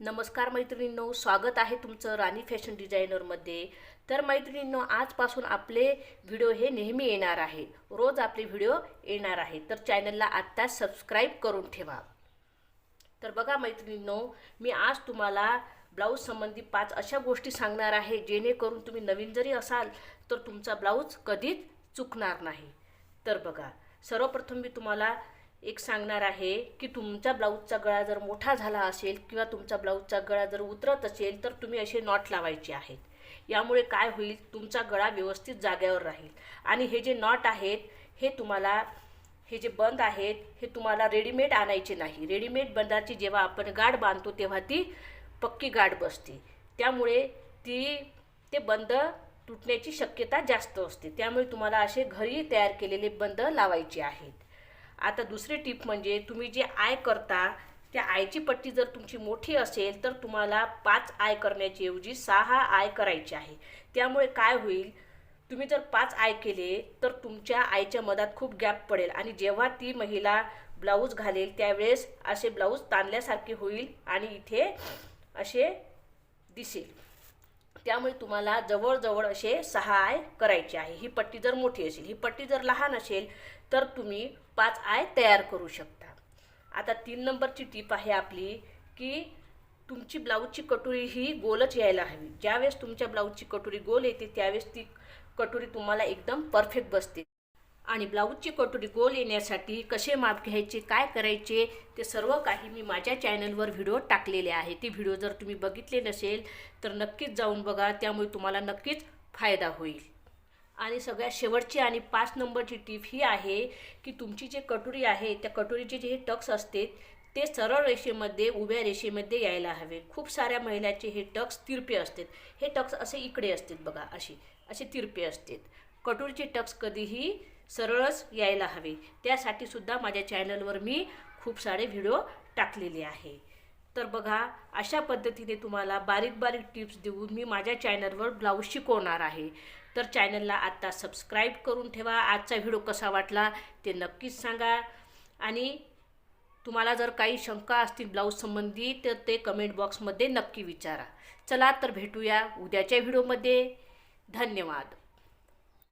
नमस्कार मैत्रिणींनो स्वागत आहे तुमचं राणी फॅशन डिझायनरमध्ये. तर मैत्रिणींनो आजपासून आपले व्हिडिओ हे नेहमी येणार आहे. रोज आपले व्हिडिओ येणार आहे. तर चॅनलला आत्ताच सबस्क्राईब करून ठेवा. तर बघा मैत्रिणींनो मी आज तुम्हाला ब्लाऊज संबंधी पाच अशा गोष्टी सांगणार आहे जेणेकरून तुम्ही नवीन जरी असाल तर तुमचा ब्लाऊज कधीच चुकणार नाही. तर बघा सर्वप्रथम मी तुम्हाला एक सांगणार आहे की तुमचा ब्लाऊजचा गळा जर मोठा झाला असेल किंवा तुमचा ब्लाऊजचा गळा जर उतरत असेल तर तुम्ही असे नॉट लावायचे आहेत. यामुळे काय होईल? तुमचा गळा व्यवस्थित जाग्यावर राहील. आणि हे जे नॉट आहेत हे तुम्हाला हे जे बंद आहेत हे तुम्हाला रेडीमेड आणायचे नाही. रेडीमेड बंदाची जेव्हा आपण गाठ बांधतो तेव्हा ती पक्की गाठ बसते. त्यामुळे ती ते बंद तुटण्याची शक्यता जास्त असते. त्यामुळे तुम्हाला असे घरी तयार केलेले बंद लावायचे आहेत. आता दुसरी टीप म्हणजे तुम्ही जे आय करता त्या आयची पट्टी जर तुमची मोठी असेल तर तुम्हाला पाच आय करण्याची ऐवजी सहा आय करायचे आहे. त्यामुळे काय होईल? तुम्ही जर पाच आय केले तर तुमच्या आईच्या मधात खूप गॅप पडेल आणि जेव्हा ती महिला ब्लाऊज घालेल त्यावेळेस असे ब्लाऊज ताणल्यासारखे होईल आणि इथे असे दिसेल. त्यामुळे तुम्हाला जवळजवळ असे सहा आय करायचे आहे. ही पट्टी जर मोठी असेल ही पट्टी जर लहान असेल तर तुम्ही पाच आय तयार करू शकता. आता तीन नंबरची टीप आहे आपली की तुमची ब्लाऊजची कटोरी ही गोलच यायला हवी. ज्यावेळेस तुमच्या ब्लाऊजची कटोरी गोल येते त्यावेळेस ती कटोरी तुम्हाला एकदम परफेक्ट बसते. आणि ब्लाऊजची कटोरी गोल येण्यासाठी कसे माप घ्यायचे काय करायचे ते सर्व काही मी माझ्या चॅनलवर व्हिडिओ टाकलेले आहे. ते व्हिडिओ जर तुम्ही बघितले नसेल तर नक्कीच जाऊन बघा त्यामुळे तुम्हाला नक्कीच फायदा होईल. आणि सगळ्यात शेवटची आणि पाच नंबरची टीप ही आहे की तुमची जे कटोरी आहे त्या कटोरीचे जे टक्स असते ते सरळ रेषेमध्ये उभ्या रेषेमध्ये यायला हवे. खूप साऱ्या महिलाचे हे टक्स तिरपे असतात. हे टक्स असे इकडे असतात बघा असे असे तिरपे असतात. कटोरीचे टक्स कधीही सरळच यायला हवे. त्यासाठी सुद्धा माझ्या चॅनलवर मी खूप सारे व्हिडिओ टाकलेले आहे. तर बघा अशा पद्धतीने तुम्हाला बारीक बारीक टिप्स देऊन मी माझ्या चॅनलवर ब्लाऊज शिकवणार आहे. तर चॅनलला आत्ता सबस्क्राईब करून ठेवा. आजचा व्हिडिओ कसा वाटला ते नक्कीच सांगा. आणि तुम्हाला जर काही शंका असतील ब्लाऊज संबंधी तर ते कमेंट बॉक्समध्ये नक्की विचारा. चला तर भेटूया उद्याच्या व्हिडिओमध्ये. धन्यवाद.